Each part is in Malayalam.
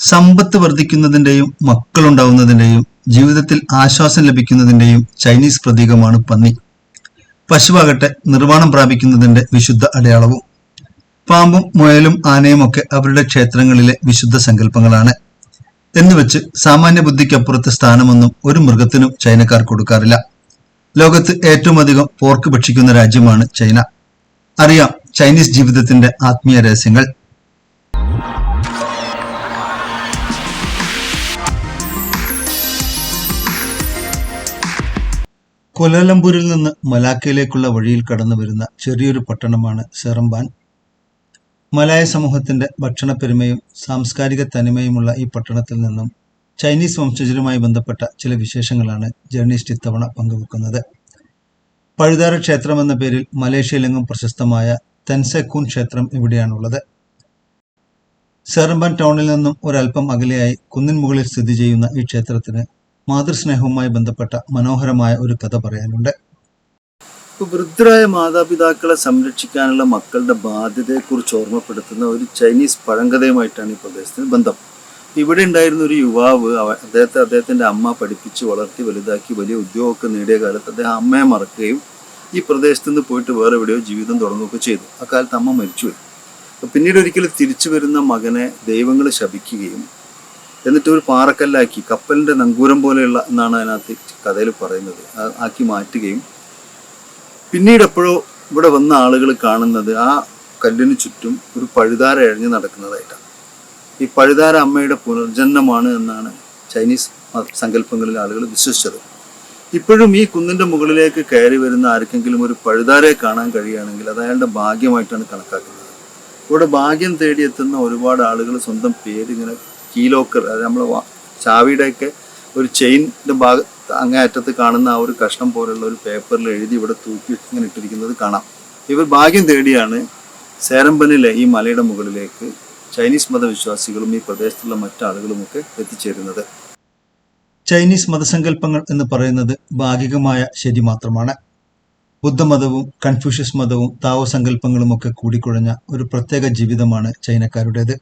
സമ്പത്ത് വർദ്ധിക്കുന്നതിന്റെയും മക്കളുണ്ടാവുന്നതിന്റെയും ജീവിതത്തിൽ ആശ്വാസം ലഭിക്കുന്നതിന്റെയും ചൈനീസ് പ്രതീകമാണ് പന്നി. പശുവാകട്ടെ നിർവാണം പ്രാപിക്കുന്നതിന്റെ വിശുദ്ധ അടയാളവും. പാമ്പും മുയലും ആനയും ഒക്കെ അവരുടെ ക്ഷേത്രങ്ങളിലെ വിശുദ്ധ സങ്കല്പങ്ങളാണ്. എന്നുവെച്ച് സാമാന്യ ബുദ്ധിക്കപ്പുറത്ത് സ്ഥാനമൊന്നും ഒരു മൃഗത്തിനും ചൈനക്കാർ കൊടുക്കാറില്ല. ലോകത്ത് ഏറ്റവും അധികം പോർക്ക് ഭക്ഷിക്കുന്ന രാജ്യമാണ് ചൈന. അറിയാം ചൈനീസ് ജീവിതത്തിന്റെ ആത്മീയ രഹസ്യങ്ങൾ. കൊലാലംപൂരിൽ നിന്ന് മലാക്കയിലേക്കുള്ള വഴിയിൽ കടന്നു വരുന്ന ചെറിയൊരു പട്ടണമാണ് സെറംബാൻ മലായ സമൂഹത്തിന്റെ ഭക്ഷണപ്പെരുമയും സാംസ്കാരിക തനിമയുമുള്ള ഈ പട്ടണത്തിൽ നിന്നും ചൈനീസ് വംശജരുമായി ബന്ധപ്പെട്ട ചില വിശേഷങ്ങളാണ് ജേർണിസ്റ്റ് ഇത്തവണ പങ്കുവെക്കുന്നത്. പഴുതാര ക്ഷേത്രം എന്ന പേരിൽ മലേഷ്യയിലെങ്ങും പ്രശസ്തമായ തെൻസെക്കൂൻ ക്ഷേത്രം ഇവിടെയാണുള്ളത്. സെറംബാൻ ടൗണിൽ നിന്നും ഒരല്പം അകലെയായി കുന്നിൻ മുകളിൽ സ്ഥിതി ചെയ്യുന്ന ഈ ക്ഷേത്രത്തിന് മാതൃസ്നേഹവുമായി ബന്ധപ്പെട്ട മനോഹരമായ ഒരു കഥ പറയാനുണ്ട്. വൃദ്ധരായ മാതാപിതാക്കളെ സംരക്ഷിക്കാനുള്ള മക്കളുടെ ബാധ്യതയെക്കുറിച്ച് ഓർമ്മപ്പെടുത്തുന്ന ഒരു ചൈനീസ് പഴങ്കഥയുമായിട്ടാണ് ഈ പ്രദേശത്തിന് ബന്ധം. ഇവിടെ ഉണ്ടായിരുന്ന ഒരു യുവാവ് അദ്ദേഹത്തെ അദ്ദേഹത്തിന്റെ അമ്മ പഠിപ്പിച്ച് വളർത്തി വലുതാക്കി വലിയ ഉദ്യോഗമൊക്കെ നേടിയ കാലത്ത് അദ്ദേഹം അമ്മയെ മറക്കുകയും ഈ പ്രദേശത്ത് നിന്ന് പോയിട്ട് വേറെ എവിടെയോ ജീവിതം തുടങ്ങുകയൊക്കെ ചെയ്തു. അക്കാലത്ത് അമ്മ മരിച്ചുപോയി. പിന്നീട് ഒരിക്കലും തിരിച്ചു വരുന്ന മകനെ ദൈവങ്ങൾ ശപിക്കുകയും എന്നിട്ട് ഒരു പാറക്കല്ലാക്കി കപ്പലിന്റെ നങ്കൂരം പോലെയുള്ള എന്നാണ് അതിനകത്ത് കഥയിൽ പറയുന്നത്. ആക്കി മാറ്റുകയും പിന്നീട് എപ്പോഴോ ഇവിടെ വന്ന ആളുകൾ കാണുന്നത് ആ കല്ലിന് ചുറ്റും ഒരു പഴുതാര എഴഞ്ഞു നടക്കുന്നതായിട്ടാണ്. ഈ പഴുതാര അമ്മയുടെ പുനർജന്മമാണ് എന്നാണ് ചൈനീസ് സങ്കല്പങ്ങളിൽ ആളുകൾ വിശ്വസിച്ചത്. ഇപ്പോഴും ഈ കുന്നിന്റെ മുകളിലേക്ക് കയറി വരുന്ന ആർക്കെങ്കിലും ഒരു പഴുതാരയെ കാണാൻ കഴിയുകയാണെങ്കിൽ അത് അയാളുടെ ഭാഗ്യമായിട്ടാണ് കണക്കാക്കുന്നത്. ഇവിടെ ഭാഗ്യം തേടിയെത്തുന്ന ഒരുപാട് ആളുകൾ സ്വന്തം പേര് ഇങ്ങനെ കീലോക്കർ അതായത് നമ്മൾ ചാവിയുടെയൊക്കെ ഒരു ചെയിന്റെ ഭാഗ അങ്ങേയറ്റത്ത് കാണുന്ന ആ ഒരു കഷ്ണം പോലുള്ള ഒരു പേപ്പറിൽ എഴുതി ഇവിടെ തൂക്കി ഇങ്ങനെ ഇട്ടിരിക്കുന്നത് കാണാം. ഇവർ ഭാഗ്യം തേടിയാണ് സേരമ്പനിലെ ഈ മലയുടെ മുകളിലേക്ക് ചൈനീസ് മതവിശ്വാസികളും ഈ പ്രദേശത്തുള്ള മറ്റാളുകളുമൊക്കെ എത്തിച്ചേരുന്നത്. ചൈനീസ് മതസങ്കല്പങ്ങൾ എന്ന് പറയുന്നത് ഭാഗികമായ ശരി മാത്രമാണ്. ബുദ്ധമതവും കൺഫ്യൂഷ്യസ് മതവും താവോ സങ്കല്പങ്ങളുമൊക്കെ കൂടിക്കുഴഞ്ഞ ഒരു പ്രത്യേക ജീവിതമാണ് ചൈനക്കാരുടേത്.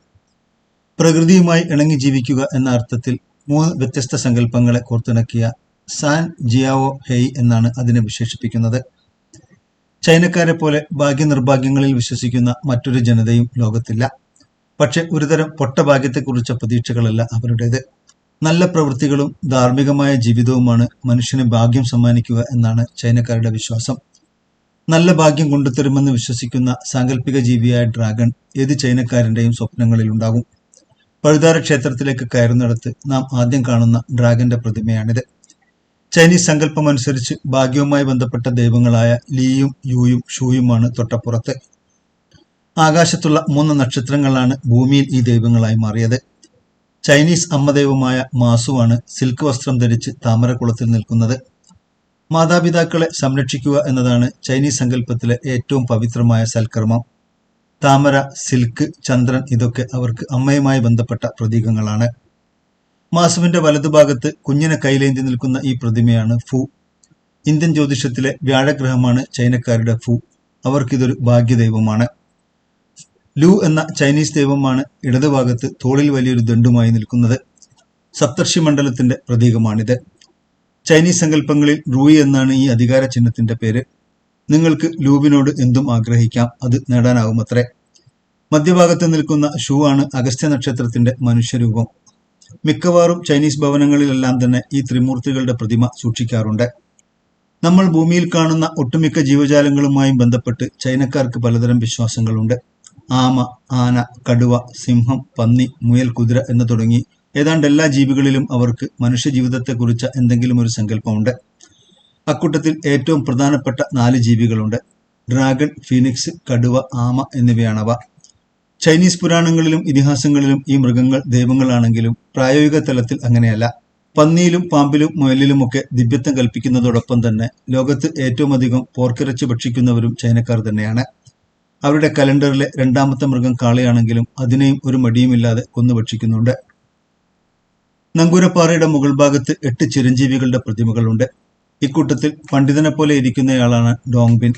പ്രകൃതിയുമായി ഇണങ്ങി ജീവിക്കുക എന്ന അർത്ഥത്തിൽ മൂന്ന് വ്യത്യസ്ത സങ്കല്പങ്ങളെ കോർത്തിണക്കിയ സാൻ ജിയാവോ ഹെയ് എന്നാണ് അതിനെ വിശേഷിപ്പിക്കുന്നത്. ചൈനക്കാരെ പോലെ ഭാഗ്യ നിർഭാഗ്യങ്ങളിൽ വിശ്വസിക്കുന്ന മറ്റൊരു ജനതയും ലോകത്തില്ല. പക്ഷെ ഒരുതരം പൊട്ടഭാഗ്യത്തെക്കുറിച്ച പ്രതീക്ഷകളല്ല അവരുടേത്. നല്ല പ്രവൃത്തികളും ധാർമ്മികമായ ജീവിതവുമാണ് മനുഷ്യന് ഭാഗ്യം സമ്മാനിക്കുക എന്നാണ് ചൈനക്കാരുടെ വിശ്വാസം. നല്ല ഭാഗ്യം കൊണ്ടുതരുമെന്ന് വിശ്വസിക്കുന്ന സാങ്കല്പിക ജീവിയായ ഡ്രാഗൺ ഏത് ചൈനക്കാരന്റെയും സ്വപ്നങ്ങളിൽ ഉണ്ടാകും പഴുതാര ക്ഷേത്രത്തിലേക്ക് കയറുന്നിടത്ത് നാം ആദ്യം കാണുന്ന ഡ്രാഗന്റെ പ്രതിമയാണിത്. ചൈനീസ് സങ്കല്പമനുസരിച്ച് ഭാഗ്യവുമായി ബന്ധപ്പെട്ട ദൈവങ്ങളായ ലീയും യൂയും ഷൂയുമാണ് തൊട്ടപ്പുറത്ത്. ആകാശത്തുള്ള മൂന്ന് നക്ഷത്രങ്ങളാണ് ഭൂമിയിൽ ഈ ദൈവങ്ങളായി മാറിയത്. ചൈനീസ് അമ്മദൈവമായ മാസുവാണ് സിൽക്ക് വസ്ത്രം ധരിച്ച് താമരക്കുളത്തിൽ നിൽക്കുന്നത്. മാതാപിതാക്കളെ സംരക്ഷിക്കുക എന്നതാണ് ചൈനീസ് സങ്കല്പത്തിലെ ഏറ്റവും പവിത്രമായ സൽക്കർമ്മം. താമര സിൽക്ക് ചന്ദ്രൻ ഇതൊക്കെ അവർക്ക് അമ്മയുമായി ബന്ധപ്പെട്ട പ്രതീകങ്ങളാണ്. മാസുവിന്റെ വലതുഭാഗത്ത് കുഞ്ഞിനെ കൈലേന്തി നിൽക്കുന്ന ഈ പ്രതിമയാണ് ഫു. ഇന്ത്യൻ ജ്യോതിഷത്തിലെ വ്യാഴഗ്രഹമാണ് ചൈനക്കാരുടെ ഫു. അവർക്കിതൊരു ഭാഗ്യദൈവമാണ്. ലു എന്ന ചൈനീസ് ദൈവമാണ് ഇടതുഭാഗത്ത് തോളിൽ വലിയൊരു ദണ്ഡുമായി നിൽക്കുന്നത്. സപ്തർഷി മണ്ഡലത്തിന്റെ പ്രതീകമാണിത്. ചൈനീസ് സങ്കല്പങ്ങളിൽ റൂയി എന്നാണ് ഈ അധികാര ചിഹ്നത്തിന്റെ പേര്. നിങ്ങൾക്ക് ലൂബിനോട് എന്തും ആഗ്രഹിക്കാം അത് നേടാനാകുമത്രേ മധ്യഭാഗത്ത് നിൽക്കുന്ന ഷൂ ആണ് അഗസ്ത്യ നക്ഷത്രത്തിന്റെ മനുഷ്യരൂപം. മിക്കവാറും ചൈനീസ് ഭവനങ്ങളിലെല്ലാം തന്നെ ഈ ത്രിമൂർത്തികളുടെ പ്രതിമ സൂക്ഷിക്കാറുണ്ട്. നമ്മൾ ഭൂമിയിൽ കാണുന്ന ഒട്ടുമിക്ക ജീവജാലങ്ങളുമായും ബന്ധപ്പെട്ട് ചൈനക്കാർക്ക് പലതരം വിശ്വാസങ്ങളുണ്ട്. ആമ ആന കടുവ സിംഹം പന്നി മുയൽ കുതിര എന്ന് തുടങ്ങി ഏതാണ്ട് എല്ലാ ജീവികളിലും അവർക്ക് മനുഷ്യജീവിതത്തെക്കുറിച്ച എന്തെങ്കിലും ഒരു സങ്കല്പമുണ്ട്. അക്കൂട്ടത്തിൽ ഏറ്റവും പ്രധാനപ്പെട്ട നാല് ജീവികളുണ്ട്. ഡ്രാഗൺ ഫീനിക്സ് കടുവ ആമ എന്നിവയാണവ. ചൈനീസ് പുരാണങ്ങളിലും ഇതിഹാസങ്ങളിലും ഈ മൃഗങ്ങൾ ദൈവങ്ങളാണെങ്കിലും പ്രായോഗിക തലത്തിൽ അങ്ങനെയല്ല. പന്നിയിലും പാമ്പിലും മുയലിലുമൊക്കെ ദിവ്യത്വം കൽപ്പിക്കുന്നതോടൊപ്പം തന്നെ ലോകത്ത് ഏറ്റവും അധികം പോർക്കിറച്ചി ഭക്ഷിക്കുന്നവരും ചൈനക്കാർ തന്നെയാണ്. അവരുടെ കലണ്ടറിലെ രണ്ടാമത്തെ മൃഗം കാളയാണെങ്കിലും അതിനെയും ഒരു മടിയുമില്ലാതെ കൊന്നു ഭക്ഷിക്കുന്നുണ്ട്. നങ്കൂരപ്പാറയുടെ മുകൾ ഭാഗത്ത് എട്ട് ചിരഞ്ജീവികളുടെ പ്രതിമകളുണ്ട്. ഇക്കൂട്ടത്തിൽ പണ്ഡിതനെ പോലെ ഇരിക്കുന്നയാളാണ് ഡോങ്ബിൻ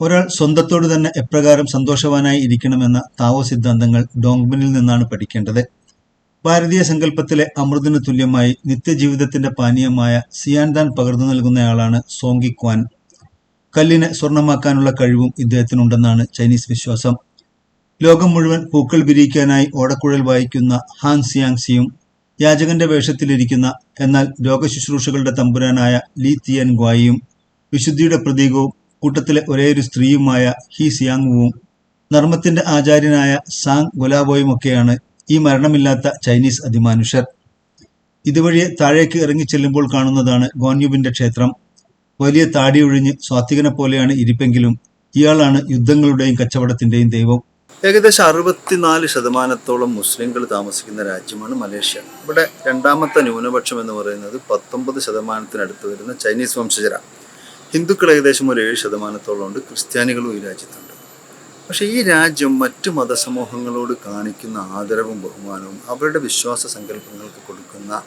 ഒരാൾ സ്വന്തത്തോട് തന്നെ എപ്രകാരം സന്തോഷവാനായി ഇരിക്കണമെന്ന താവോ സിദ്ധാന്തങ്ങൾ ഡോങ്ബിനിൽ നിന്നാണ് പഠിക്കേണ്ടത്. ഭാരതീയ സങ്കല്പത്തിലെ അമൃതിന് തുല്യമായി നിത്യജീവിതത്തിന്റെ പാനീയമായ സിയാൻദാൻ പകർന്നു നൽകുന്നയാളാണ് സോങ്കി ക്വാൻ. കല്ലിനെ സ്വർണമാക്കാനുള്ള കഴിവും ഇദ്ദേഹത്തിനുണ്ടെന്നാണ് ചൈനീസ് വിശ്വാസം. ലോകം മുഴുവൻ പൂക്കൾ വിരിയിക്കാനായി ഓടക്കുഴൽ വായിക്കുന്ന ഹാൻ സിയാങ്സിയും യാചകന്റെ വേഷത്തിലിരിക്കുന്ന എന്നാൽ രോഗശുശ്രൂഷകളുടെ തമ്പുരാനായ ലീ തിയൻ ഗ്വായിയും വിശുദ്ധിയുടെ പ്രതീകവും കൂട്ടത്തിലെ ഒരേയൊരു സ്ത്രീയുമായ ഹി സിയാങ്വുവും നർമ്മത്തിന്റെ ആചാര്യനായ സാങ് ഗൊലാബോയുമൊക്കെയാണ് ഈ മരണമില്ലാത്ത ചൈനീസ് അതിമാനുഷ്യർ ഇതുവഴി താഴേക്ക് ഇറങ്ങി ചെല്ലുമ്പോൾ കാണുന്നതാണ് ഗോൻയുബിന്റെ ക്ഷേത്രം. വലിയ താടിയൊഴിഞ്ഞ് സ്വാത്വികനെ പോലെയാണ് ഇരിപ്പെങ്കിലും ഇയാളാണ് യുദ്ധങ്ങളുടെയും കച്ചവടത്തിന്റെയും ദൈവം. ഏകദേശം അറുപത്തിനാല് ശതമാനത്തോളം മുസ്ലിങ്ങൾ താമസിക്കുന്ന രാജ്യമാണ് മലേഷ്യ. ഇവിടെ രണ്ടാമത്തെ ന്യൂനപക്ഷം എന്ന് പറയുന്നത് പത്തൊമ്പത് ശതമാനത്തിനടുത്ത് വരുന്ന ചൈനീസ് വംശജരാണ് ഹിന്ദുക്കൾ ഏകദേശം ഒരു ഏഴ് ശതമാനത്തോളം ഉണ്ട് ക്രിസ്ത്യാനികളും ഈ രാജ്യത്തുണ്ട്. പക്ഷേ ഈ രാജ്യം മറ്റു മതസമൂഹങ്ങളോട് കാണിക്കുന്ന ആദരവും ബഹുമാനവും അവരുടെ വിശ്വാസ സങ്കല്പങ്ങൾക്ക് കൊടുക്കുന്ന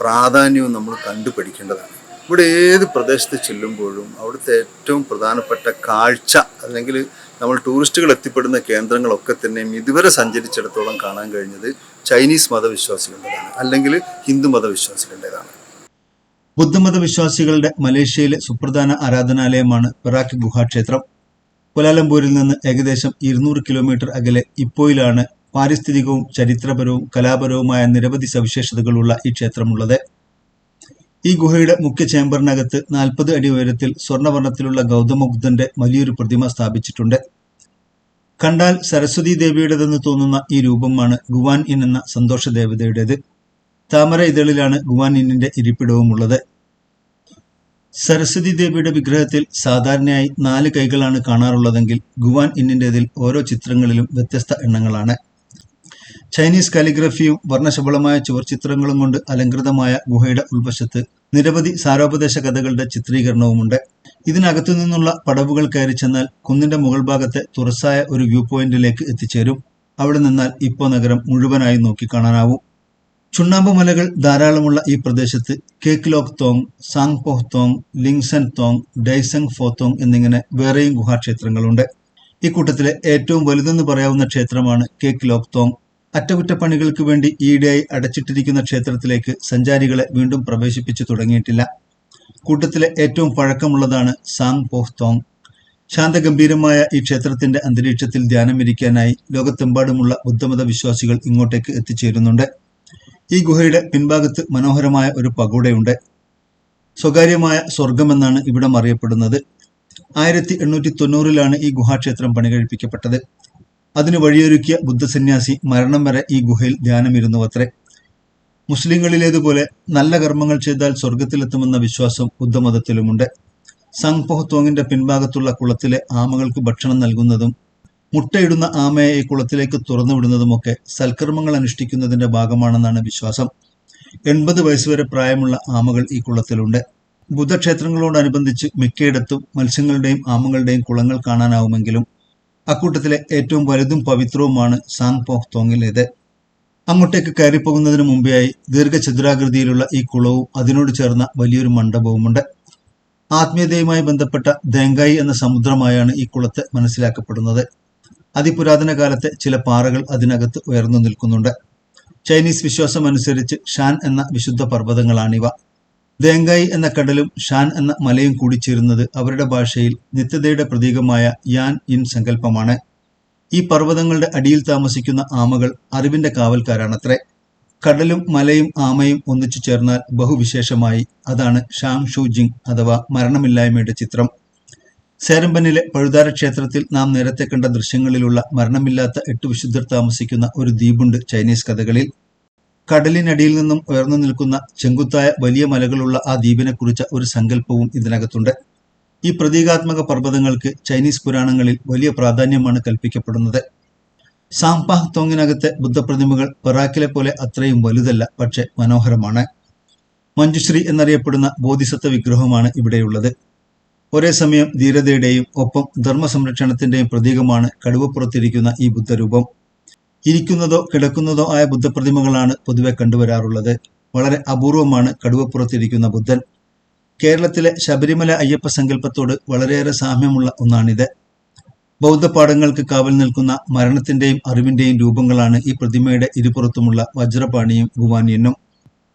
പ്രാധാന്യവും നമ്മൾ കണ്ടുപഠിക്കേണ്ടതാണ് ഇവിടെ ഏത് പ്രദേശത്ത് ചെല്ലുമ്പോഴും അവിടുത്തെ ഏറ്റവും പ്രധാനപ്പെട്ട കാഴ്ച അല്ലെങ്കിൽ നമ്മൾ ടൂറിസ്റ്റുകൾ എത്തിപ്പെടുന്ന കേന്ദ്രങ്ങളൊക്കെ തന്നെയും ഇതുവരെ സഞ്ചരിച്ചിടത്തോളം കാണാൻ കഴിഞ്ഞത് ചൈനീസ് മതവിശ്വാസികളുടേതാണ് അല്ലെങ്കിൽ ഹിന്ദു മതവിശ്വാസികളുടേതാണ്. ബുദ്ധമത വിശ്വാസികളുടെ മലേഷ്യയിലെ സുപ്രധാന ആരാധനാലയമാണ് പെറാക്ക് ഗുഹാക്ഷേത്രം കൊലാലംപൂരിൽ നിന്ന് ഏകദേശം ഇരുന്നൂറ് കിലോമീറ്റർ അകലെ ഇപ്പോയിലാണ് പാരിസ്ഥിതികവും ചരിത്രപരവും കലാപരവുമായ നിരവധി സവിശേഷതകളുള്ള ഈ ക്ഷേത്രമുള്ളത്. ഈ ഗുഹയുടെ മുഖ്യ ചേംബറിനകത്ത് നാൽപ്പത് അടി ഉയരത്തിൽ സ്വർണവർണത്തിലുള്ള ഗൗതമബുദ്ധന്റെ വലിയൊരു പ്രതിമ സ്ഥാപിച്ചിട്ടുണ്ട്. കണ്ടാൽ സരസ്വതി ദേവിയുടേതെന്ന് തോന്നുന്ന ഈ രൂപമാണ് ഗുവാൻ ഇൻ എന്ന സന്തോഷ ദേവതയുടേത്. താമര ഇതളിലാണ് ഗുവാൻ ഇന്നിന്റെ ഇരിപ്പിടവും ഉള്ളത് സരസ്വതി ദേവിയുടെ വിഗ്രഹത്തിൽ സാധാരണയായി നാല് കൈകളാണ് കാണാറുള്ളതെങ്കിൽ ഗുവാൻ ഇന്നിന്റെതിൽ ഓരോ ചിത്രങ്ങളിലും വ്യത്യസ്ത എണ്ണങ്ങളാണ്. ചൈനീസ് കാലിഗ്രഫിയും വർണശബളമായ ചുവർച്ചിത്രങ്ങളും കൊണ്ട് അലങ്കൃതമായ ഗുഹയുടെ ഉൾവശത്ത് നിരവധി സാരോപദേശ കഥകളുടെ ചിത്രീകരണവുമുണ്ട്. ഇതിനകത്തു നിന്നുള്ള പടവുകൾ കയറി ചെന്നാൽ കുന്നിന്റെ മുകൾ ഭാഗത്തെ തുറസായ ഒരു വ്യൂ പോയിന്റിലേക്ക് എത്തിച്ചേരും. അവിടെ നിന്നാൽ ഇപ്പോ നഗരം മുഴുവനായി നോക്കിക്കാണാനാവും. ചുണ്ണാമ്പ് മലകൾ ധാരാളമുള്ള ഈ പ്രദേശത്ത് കേക്ക് ലോക് തോങ് സാങ് പോഹ് തോങ് ലിങ്സൻ തോങ് ഡൈസങ് ഫോ തോങ് എന്നിങ്ങനെ വേറെയും ഗുഹാക്ഷേത്രങ്ങളുണ്ട്. ഇക്കൂട്ടത്തിലെ ഏറ്റവും വലുതെന്ന് പറയാവുന്ന ക്ഷേത്രമാണ് കേക്ക് ലോക് തോങ് അറ്റകുറ്റപ്പണികൾക്ക് വേണ്ടി ഈയിടെയായി അടച്ചിട്ടിരിക്കുന്ന ക്ഷേത്രത്തിലേക്ക് സഞ്ചാരികളെ വീണ്ടും പ്രവേശിപ്പിച്ചു തുടങ്ങിയിട്ടില്ല. കൂട്ടത്തിലെ ഏറ്റവും പഴക്കമുള്ളതാണ് സാങ് പോഹ് തോങ്. ശാന്തഗംഭീരമായ ഈ ക്ഷേത്രത്തിന്റെ അന്തരീക്ഷത്തിൽ ധ്യാനമിരിക്കാനായി ലോകത്തെമ്പാടുമുള്ള ബുദ്ധമത വിശ്വാസികൾ ഇങ്ങോട്ടേക്ക് എത്തിച്ചേരുന്നുണ്ട്. ഈ ഗുഹയുടെ പിൻഭാഗത്ത് മനോഹരമായ ഒരു പഗോഡയുണ്ട്. സ്വകാര്യമായ സ്വർഗമെന്നാണ് ഇവിടം അറിയപ്പെടുന്നത്. ആയിരത്തി എണ്ണൂറ്റി തൊണ്ണൂറിലാണ് ഈ ഗുഹാക്ഷേത്രം പണികഴിപ്പിക്കപ്പെട്ടത്. അതിന് വഴിയൊരുക്കിയ ബുദ്ധസന്യാസി മരണം വരെ ഈ ഗുഹയിൽ ധ്യാനമിരുന്നുവത്രേ. മുസ്ലിങ്ങളിലേതുപോലെ നല്ല കർമ്മങ്ങൾ ചെയ്താൽ സ്വർഗത്തിലെത്തുമെന്ന വിശ്വാസം ബുദ്ധമതത്തിലുമുണ്ട്. സംഗ്പോഹ് തോങ്ങിന്റെ പിൻഭാഗത്തുള്ള കുളത്തിലെ ആമകൾക്ക് ഭക്ഷണം നൽകുന്നതും മുട്ടയിടുന്ന ആമയെ ഈ കുളത്തിലേക്ക് തുറന്നുവിടുന്നതുമൊക്കെ സൽക്കർമ്മങ്ങൾ അനുഷ്ഠിക്കുന്നതിന്റെ ഭാഗമാണെന്നാണ് വിശ്വാസം. എൺപത് വയസ്സുവരെ പ്രായമുള്ള ആമകൾ ഈ കുളത്തിലുണ്ട്. ബുദ്ധക്ഷേത്രങ്ങളോടനുബന്ധിച്ച് മിക്കയിടത്തും മത്സ്യങ്ങളുടെയും ആമകളുടെയും കുളങ്ങൾ കാണാനാവുമെങ്കിലും അക്കൂട്ടത്തിലെ ഏറ്റവും വലുതും പവിത്രവുമാണ് സാങ് പോങ് തോങ്ങിലേത്. അങ്ങോട്ടേക്ക് കയറിപ്പോകുന്നതിന് മുമ്പെയായി ദീർഘചതുരാകൃതിയിലുള്ള ഈ കുളവും അതിനോട് ചേർന്ന വലിയൊരു മണ്ഡപവുമുണ്ട്. ആത്മീയതയുമായി ബന്ധപ്പെട്ട ദേങ്കായി എന്ന സമുദ്രമായാണ് ഈ കുളത്തെ മനസ്സിലാക്കപ്പെടുന്നത്. അതിപുരാതന കാലത്തെ ചില പാറകൾ അതിനകത്ത് ഉയർന്നു നിൽക്കുന്നുണ്ട്. ചൈനീസ് വിശ്വാസം അനുസരിച്ച് ഷാൻ എന്ന വിശുദ്ധ പർവതങ്ങളാണിവ. ദേങ്കായി എന്ന കടലും ഷാൻ എന്ന മലയും കൂടി ചേരുന്നത് അവരുടെ ഭാഷയിൽ നിത്യതയുടെ പ്രതീകമായ യാൻ ഇൻ സങ്കല്പമാണ്. ഈ പർവതങ്ങളുടെ അടിയിൽ താമസിക്കുന്ന ആമകൾ അറിവിന്റെ കാവൽക്കാരാണത്രേ. കടലും മലയും ആമയും ഒന്നിച്ചു ചേർന്നാൽ ബഹുവിശേഷമായി അതാണ് ഷാങ് ഷു ജിങ് അഥവാ മരണമില്ലായ്മയുടെ ചിത്രം. സേരമ്പനിലെ പഴുതാര ക്ഷേത്രത്തിൽ നാം നേരത്തെ കണ്ട ദൃശ്യങ്ങളിലുള്ള മരണമില്ലാത്ത എട്ട് വിശുദ്ധർ താമസിക്കുന്ന ഒരു ദ്വീപുണ്ട് ചൈനീസ് കഥകളിൽ. കടലിനടിയിൽ നിന്നും ഉയർന്നു നിൽക്കുന്ന ചെങ്കുത്തായ വലിയ മലകളുള്ള ആ ദ്വീപിനെക്കുറിച്ച ഒരു സങ്കല്പവും ഇതിനകത്തുണ്ട്. ഈ പ്രതീകാത്മക പർവതങ്ങൾക്ക് ചൈനീസ് പുരാണങ്ങളിൽ വലിയ പ്രാധാന്യമാണ് കൽപ്പിക്കപ്പെടുന്നത്. സാംപാഹ് തോങ്ങിനകത്തെ ബുദ്ധപ്രതിമകൾ പെറാക്കിലെ പോലെ അത്രയും വലുതല്ല പക്ഷെ മനോഹരമാണ്. മഞ്ജുശ്രീ എന്നറിയപ്പെടുന്ന ബോധിസത്വ വിഗ്രഹമാണ് ഇവിടെയുള്ളത്. ഒരേ സമയം ധീരതയുടെയും ഒപ്പം ധർമ്മ സംരക്ഷണത്തിന്റെയും പ്രതീകമാണ് കടുവപ്പുറത്തിരിക്കുന്ന ഈ ബുദ്ധരൂപം. ഇരിക്കുന്നതോ കിടക്കുന്നതോ ആയ ബുദ്ധപ്രതിമകളാണ് പൊതുവെ കണ്ടുവരാറുള്ളത്. വളരെ അപൂർവമാണ് കടുവപ്പുറത്തിരിക്കുന്ന ബുദ്ധൻ. കേരളത്തിലെ ശബരിമല അയ്യപ്പ സങ്കല്പത്തോട് വളരെയേറെ സാമ്യമുള്ള ഒന്നാണിത്. ബൗദ്ധപാഠങ്ങൾക്ക് കാവൽ നിൽക്കുന്ന മരണത്തിന്റെയും അറിവിന്റെയും രൂപങ്ങളാണ് ഈ പ്രതിമയുടെ ഇരുപുറത്തുമുള്ള വജ്രപാണിയും ഭുവാനിയനും.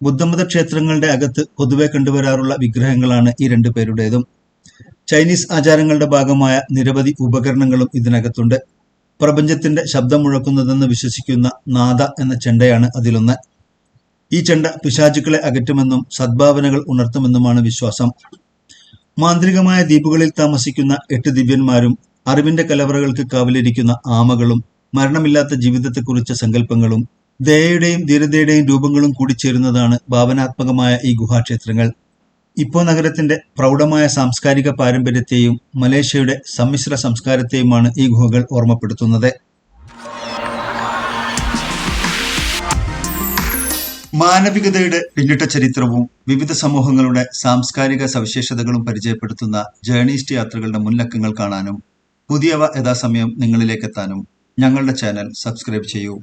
ബുദ്ധമത ക്ഷേത്രങ്ങളുടെ അകത്ത് പൊതുവെ കണ്ടുവരാറുള്ള വിഗ്രഹങ്ങളാണ് ഈ രണ്ടു പേരുടേതും ചൈനീസ് ആചാരങ്ങളുടെ ഭാഗമായ നിരവധി ഉപകരണങ്ങളും ഇതിനകത്തുണ്ട്. പ്രപഞ്ചത്തിന്റെ ശബ്ദം മുഴക്കുന്നതെന്ന് വിശ്വസിക്കുന്ന നാദ എന്ന ചെണ്ടയാണ് അതിലൊന്ന്. ഈ ചെണ്ട പിശാചുക്കളെ അകറ്റുമെന്നും സദ്ഭാവനകൾ ഉണർത്തുമെന്നുമാണ് വിശ്വാസം. മാന്ത്രികമായ ദ്വീപുകളിൽ താമസിക്കുന്ന എട്ട് ദിവ്യന്മാരും അറിവിന്റെ കലവറകൾക്ക് കാവലിരിക്കുന്ന ആമകളും മരണമില്ലാത്ത ജീവിതത്തെക്കുറിച്ച സങ്കല്പങ്ങളും ദയയുടെയും ധീരതയുടെയും രൂപങ്ങളും കൂടിച്ചേരുന്നതാണ് ഭാവനാത്മകമായ ഈ ഗുഹാക്ഷേത്രങ്ങൾ. ഇപ്പോ നഗരത്തിന്റെ പ്രൗഢമായ സാംസ്കാരിക പാരമ്പര്യത്തെയും മലേഷ്യയുടെ സമ്മിശ്ര സംസ്കാരത്തെയുമാണ് ഈ ഗുഹകൾ ഓർമ്മപ്പെടുത്തുന്നത്. മാനവികതയുടെ പിന്നിട്ട ചരിത്രവും വിവിധ സമൂഹങ്ങളുടെ സാംസ്കാരിക സവിശേഷതകളും പരിചയപ്പെടുത്തുന്ന ജേണീസ്റ്റ് യാത്രകളുടെ മുൻലക്കങ്ങൾ കാണാനും പുതിയവ യഥാസമയം നിങ്ങളിലേക്കെത്താനും ഞങ്ങളുടെ ചാനൽ സബ്സ്ക്രൈബ് ചെയ്യൂ.